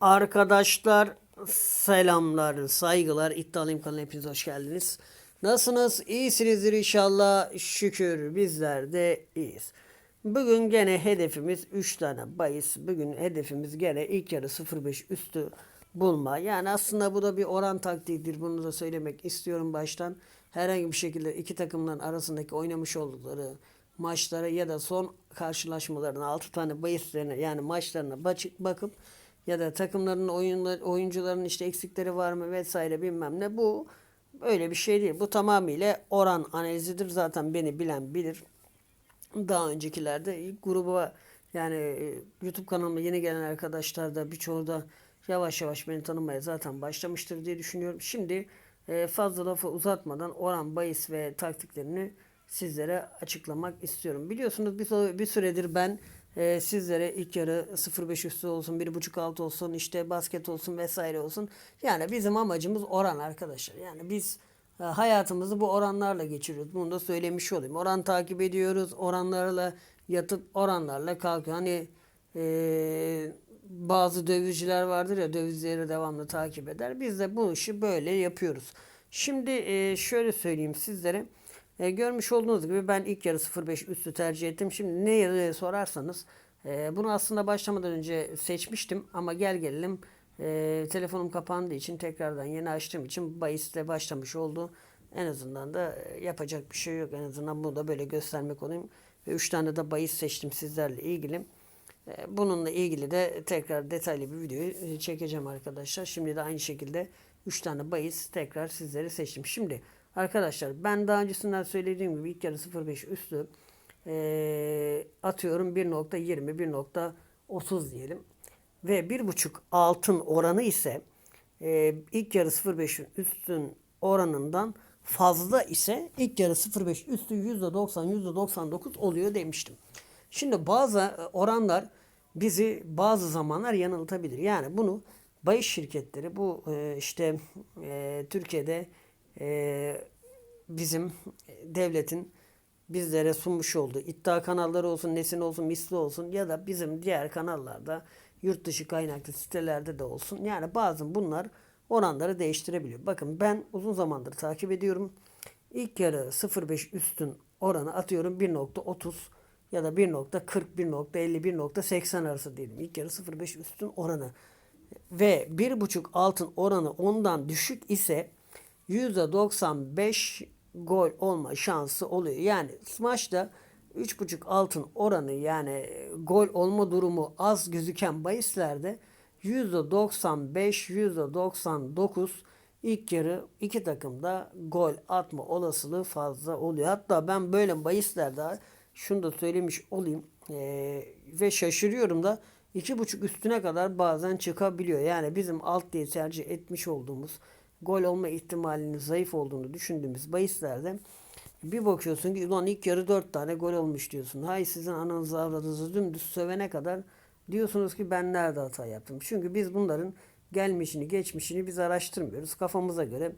Arkadaşlar selamlar, saygılar. İddialıyım kanalına hepiniz hoş geldiniz. Nasılsınız? İyisinizdir inşallah. Şükür bizler de iyiyiz. Bugün gene hedefimiz 3 tane bahis. Bugün hedefimiz gene ilk yarı 0.5 üstü bulma. Yani aslında bu da bir oran taktiğidir. Bunu da söylemek istiyorum baştan. Herhangi bir şekilde iki takımların arasındaki oynamış oldukları maçlara ya da son karşılaşmalarına 6 tane bahislerine yani maçlarına bakıp ya da takımların oyunlar, oyuncuların işte eksikleri var mı vesaire bilmem ne bu öyle bir şey değil. Bu tamamıyla oran analizidir. Zaten beni bilen bilir. Daha öncekilerde gruba yani e, YouTube kanalıma yeni gelen arkadaşlar da birçoğu da yavaş yavaş beni tanımaya zaten başlamıştır diye düşünüyorum. Şimdi e, fazla lafı uzatmadan oran bahis ve taktiklerini sizlere açıklamak istiyorum. Biliyorsunuz bir, bir süredir ben e, sizlere ilk yarı 0.5 üstü olsun, 1.5 alt olsun, işte basket olsun vesaire olsun. Yani bizim amacımız oran arkadaşlar. Yani biz e, hayatımızı bu oranlarla geçiriyoruz. Bunu da söylemiş olayım. Oran takip ediyoruz. Oranlarla yatıp oranlarla kalkıyor. Hani e, bazı dövizciler vardır ya dövizleri devamlı takip eder. Biz de bu işi böyle yapıyoruz. Şimdi e, şöyle söyleyeyim sizlere. E, görmüş olduğunuz gibi ben ilk yarı 0.5 üstü tercih ettim. Şimdi ne sorarsanız e, bunu aslında başlamadan önce seçmiştim ama gel gelelim e, telefonum kapandığı için tekrardan yeni açtığım için bahisle başlamış oldu. En azından da e, yapacak bir şey yok. En azından bunu da böyle göstermek olayım. Ve 3 tane de bahis seçtim sizlerle ilgili. E, Bununla ilgili de tekrar detaylı bir videoyu e, çekeceğim arkadaşlar. Şimdi de aynı şekilde 3 tane bahis tekrar sizlere seçtim. Şimdi arkadaşlar ben daha öncesinden söylediğim gibi ilk yarı 0.5 üstü e, atıyorum 1.20 1.30 diyelim. Ve 1.5 altın oranı ise e, ilk yarı 0.5'ün üstün oranından fazla ise ilk yarı 0.5 üstü %90 %99 oluyor demiştim. Şimdi bazı e, oranlar bizi bazı zamanlar yanıltabilir. Yani bunu bahis şirketleri bu e, işte e, Türkiye'de bizim devletin bizlere sunmuş olduğu iddia kanalları olsun, nesin olsun, misli olsun ya da bizim diğer kanallarda yurt dışı kaynaklı sitelerde de olsun. Yani bazı bunlar oranları değiştirebiliyor. Bakın ben uzun zamandır takip ediyorum. İlk yarı 0.5 üstün oranı atıyorum 1.30 ya da 1.40, 1.50, 1.80 arası diyelim. İlk yarı 0.5 üstün oranı. Ve 1.5 altın oranı ondan düşük ise %95 gol olma şansı oluyor. Yani maçta 3.5 altın oranı yani gol olma durumu az gözüken bahislerde %95, %99 ilk yarı iki takımda gol atma olasılığı fazla oluyor. Hatta ben böyle bahislerde şunu da söylemiş olayım ee, ve şaşırıyorum da iki buçuk üstüne kadar bazen çıkabiliyor. Yani bizim alt diye tercih etmiş olduğumuz gol olma ihtimalinin zayıf olduğunu düşündüğümüz bahislerde bir bakıyorsun ki ulan ilk yarı dört tane gol olmuş diyorsun. Hay sizin ananızı avradınızı dümdüz sövene kadar diyorsunuz ki ben nerede hata yaptım. Çünkü biz bunların gelmişini geçmişini biz araştırmıyoruz. Kafamıza göre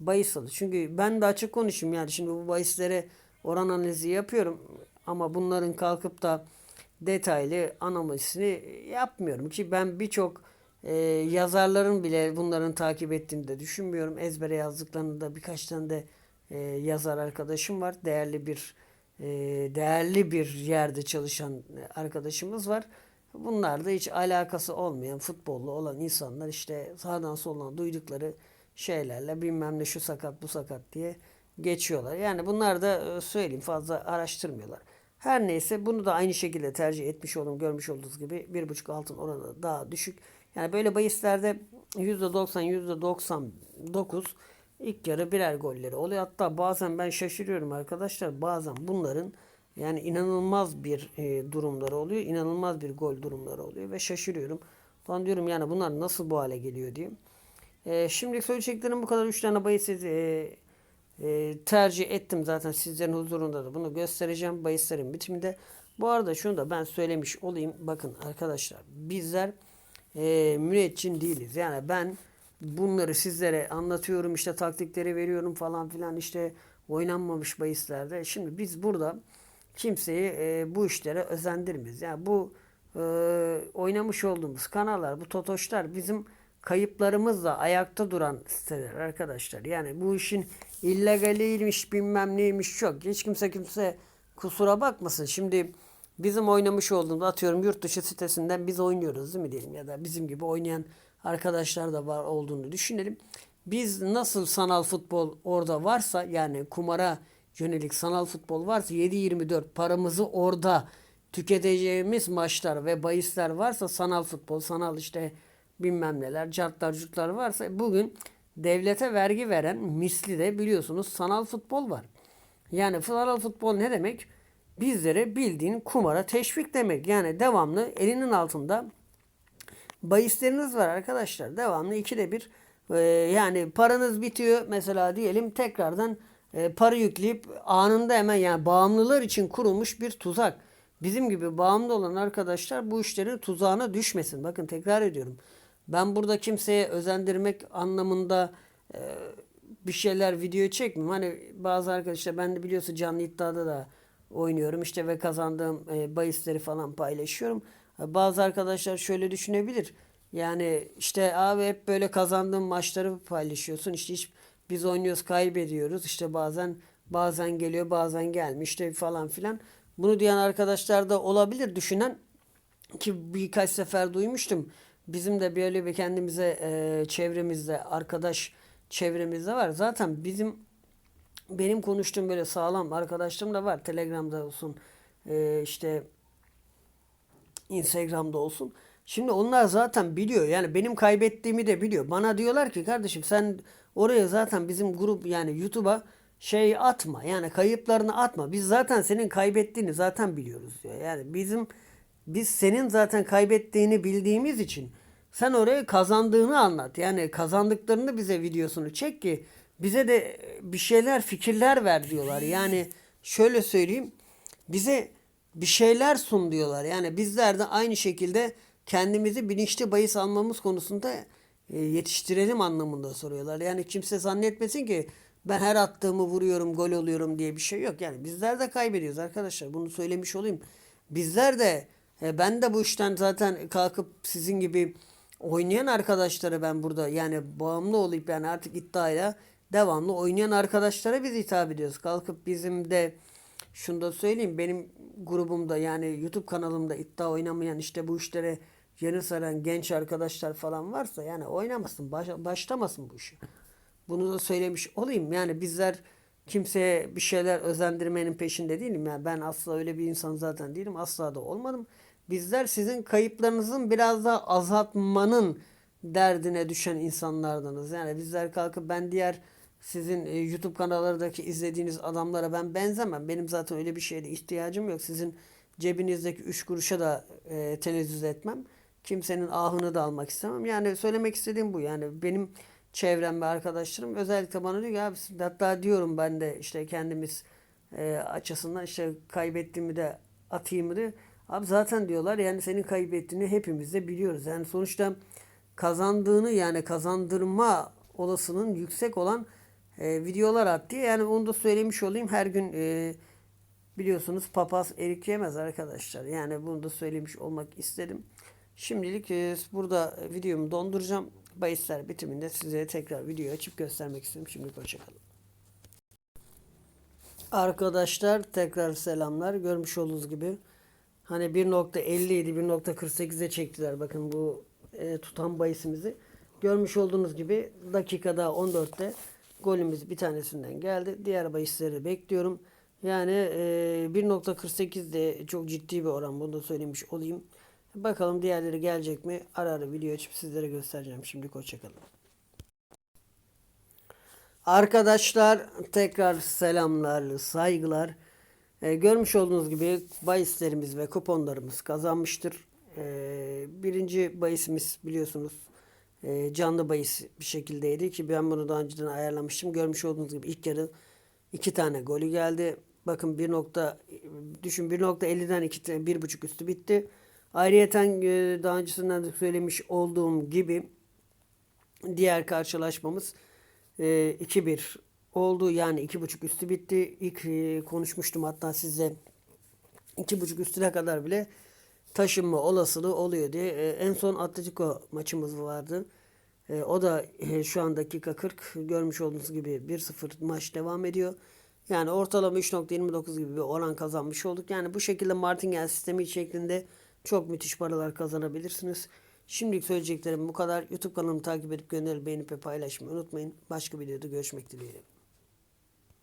bahis alıyoruz. Çünkü ben de açık konuşayım yani şimdi bu bahislere oran analizi yapıyorum. Ama bunların kalkıp da detaylı analizini yapmıyorum. Ki ben birçok e, yazarların bile bunların takip ettiğini de düşünmüyorum. Ezbere yazdıklarını da birkaç tane de e, yazar arkadaşım var. Değerli bir e, değerli bir yerde çalışan arkadaşımız var. Bunlar da hiç alakası olmayan futbolla olan insanlar işte sağdan soldan duydukları şeylerle bilmem ne şu sakat bu sakat diye geçiyorlar. Yani bunlar da e, söyleyeyim fazla araştırmıyorlar. Her neyse bunu da aynı şekilde tercih etmiş oldum. Görmüş olduğunuz gibi bir buçuk altın oranı daha düşük. Yani böyle bahislerde %90 %99 ilk yarı birer golleri oluyor. Hatta bazen ben şaşırıyorum arkadaşlar. Bazen bunların yani inanılmaz bir e, durumları oluyor. inanılmaz bir gol durumları oluyor ve şaşırıyorum. Lan diyorum yani bunlar nasıl bu hale geliyor diye. E, şimdi söyleyeceklerim bu kadar. Üç tane bahis e, e, tercih ettim zaten sizlerin huzurunda da bunu göstereceğim bahislerin bitiminde. Bu arada şunu da ben söylemiş olayım. Bakın arkadaşlar bizler e, müneccin değiliz. Yani ben bunları sizlere anlatıyorum işte taktikleri veriyorum falan filan işte oynanmamış bahislerde. Şimdi biz burada kimseyi e, bu işlere özendirmeyiz. Yani bu e, oynamış olduğumuz kanallar, bu totoşlar bizim kayıplarımızla ayakta duran siteler arkadaşlar. Yani bu işin illegaliymiş bilmem neymiş çok. Hiç kimse kimse kusura bakmasın. Şimdi bizim oynamış olduğumuz atıyorum yurt dışı sitesinden biz oynuyoruz değil mi diyelim ya da bizim gibi oynayan arkadaşlar da var olduğunu düşünelim. Biz nasıl sanal futbol orada varsa yani kumara yönelik sanal futbol varsa 7-24 paramızı orada tüketeceğimiz maçlar ve bahisler varsa sanal futbol, sanal işte bilmem neler, cartlar, curtlar varsa bugün devlete vergi veren misli de biliyorsunuz sanal futbol var. Yani sanal futbol ne demek? Bizlere bildiğin kumara teşvik demek. Yani devamlı elinin altında bahisleriniz var arkadaşlar. Devamlı ikide bir e, yani paranız bitiyor mesela diyelim tekrardan e, para yükleyip anında hemen yani bağımlılar için kurulmuş bir tuzak. Bizim gibi bağımlı olan arkadaşlar bu işlerin tuzağına düşmesin. Bakın tekrar ediyorum. Ben burada kimseye özendirmek anlamında e, bir şeyler video çekmiyorum. Hani bazı arkadaşlar ben de biliyorsun canlı iddiada da oynuyorum işte ve kazandığım e, bahisleri falan paylaşıyorum. Bazı arkadaşlar şöyle düşünebilir. Yani işte abi hep böyle kazandığın maçları paylaşıyorsun. İşte hiç biz oynuyoruz kaybediyoruz. İşte bazen bazen geliyor bazen gelmiş işte falan filan. Bunu diyen arkadaşlar da olabilir düşünen ki birkaç sefer duymuştum. Bizim de böyle bir kendimize e, çevremizde arkadaş çevremizde var. Zaten bizim benim konuştuğum böyle sağlam arkadaşlarım da var. Telegram'da olsun e, işte Instagram'da olsun. Şimdi onlar zaten biliyor. Yani benim kaybettiğimi de biliyor. Bana diyorlar ki kardeşim sen oraya zaten bizim grup yani YouTube'a şey atma. Yani kayıplarını atma. Biz zaten senin kaybettiğini zaten biliyoruz diyor. Yani bizim biz senin zaten kaybettiğini bildiğimiz için sen oraya kazandığını anlat. Yani kazandıklarını bize videosunu çek ki bize de bir şeyler fikirler ver diyorlar. Yani şöyle söyleyeyim bize bir şeyler sun diyorlar. Yani bizler de aynı şekilde kendimizi bilinçli bahis almamız konusunda e, yetiştirelim anlamında soruyorlar. Yani kimse zannetmesin ki ben her attığımı vuruyorum, gol oluyorum diye bir şey yok. Yani bizler de kaybediyoruz arkadaşlar. Bunu söylemiş olayım. Bizler de e, ben de bu işten zaten kalkıp sizin gibi oynayan arkadaşlara ben burada yani bağımlı olup yani artık iddiayla devamlı oynayan arkadaşlara biz hitap ediyoruz. Kalkıp bizim de şunu da söyleyeyim benim grubumda yani YouTube kanalımda iddia oynamayan işte bu işlere yeni saran genç arkadaşlar falan varsa yani oynamasın, baş, başlamasın bu işi. Bunu da söylemiş olayım. Yani bizler kimseye bir şeyler özendirmenin peşinde değilim. Yani ben asla öyle bir insan zaten değilim. Asla da olmadım. Bizler sizin kayıplarınızın biraz daha azaltmanın derdine düşen insanlardanız. Yani bizler kalkıp ben diğer sizin e, YouTube kanallarındaki izlediğiniz adamlara ben benzemem. Benim zaten öyle bir şeye de ihtiyacım yok. Sizin cebinizdeki üç kuruşa da e, tenezzüz etmem. Kimsenin ahını da almak istemem. Yani söylemek istediğim bu. Yani benim çevrem ve arkadaşlarım özellikle bana diyor ki abi hatta diyorum ben de işte kendimiz e, açısından işte kaybettiğimi de atayım diye. Abi zaten diyorlar yani senin kaybettiğini hepimiz de biliyoruz. Yani sonuçta kazandığını yani kazandırma olasılığının yüksek olan e, videolar at diye. Yani onu da söylemiş olayım. Her gün e, biliyorsunuz papaz erik yemez arkadaşlar. Yani bunu da söylemiş olmak istedim. Şimdilik e, burada videomu donduracağım. Bahisler bitiminde size tekrar video açıp göstermek istiyorum. Şimdilik hoşçakalın. Arkadaşlar tekrar selamlar. Görmüş olduğunuz gibi hani 1.50 idi 1.48'e çektiler. Bakın bu e, tutan bahisimizi. Görmüş olduğunuz gibi dakikada 14'te golümüz bir tanesinden geldi. Diğer bahisleri bekliyorum. Yani e, 1.48 de çok ciddi bir oran. Bunu da söylemiş olayım. Bakalım diğerleri gelecek mi? Ara ara video açıp sizlere göstereceğim. Şimdi hoşçakalın. Arkadaşlar tekrar selamlar, saygılar. Ee, görmüş olduğunuz gibi bahislerimiz ve kuponlarımız kazanmıştır. Ee, birinci bahisimiz biliyorsunuz e, canlı bahis bir şekildeydi ki ben bunu daha önceden ayarlamıştım. Görmüş olduğunuz gibi ilk yarı iki tane golü geldi. Bakın bir nokta düşün 1.50'den 2 1.5 üstü bitti. Ayrıyeten e, daha öncesinden de söylemiş olduğum gibi diğer karşılaşmamız e, 2-1 oldu. Yani 2.5 üstü bitti. İlk e, konuşmuştum hatta size 2.5 üstüne kadar bile taşınma olasılığı oluyor diye. E, en son Atletico maçımız vardı. E, o da şu an dakika 40 görmüş olduğunuz gibi 1-0 maç devam ediyor. Yani ortalama 3.29 gibi bir oran kazanmış olduk. Yani bu şekilde martingale sistemi şeklinde çok müthiş paralar kazanabilirsiniz. Şimdilik söyleyeceklerim bu kadar. YouTube kanalımı takip edip gönderip beğenip ve paylaşmayı unutmayın. Başka videoda görüşmek dileğiyle.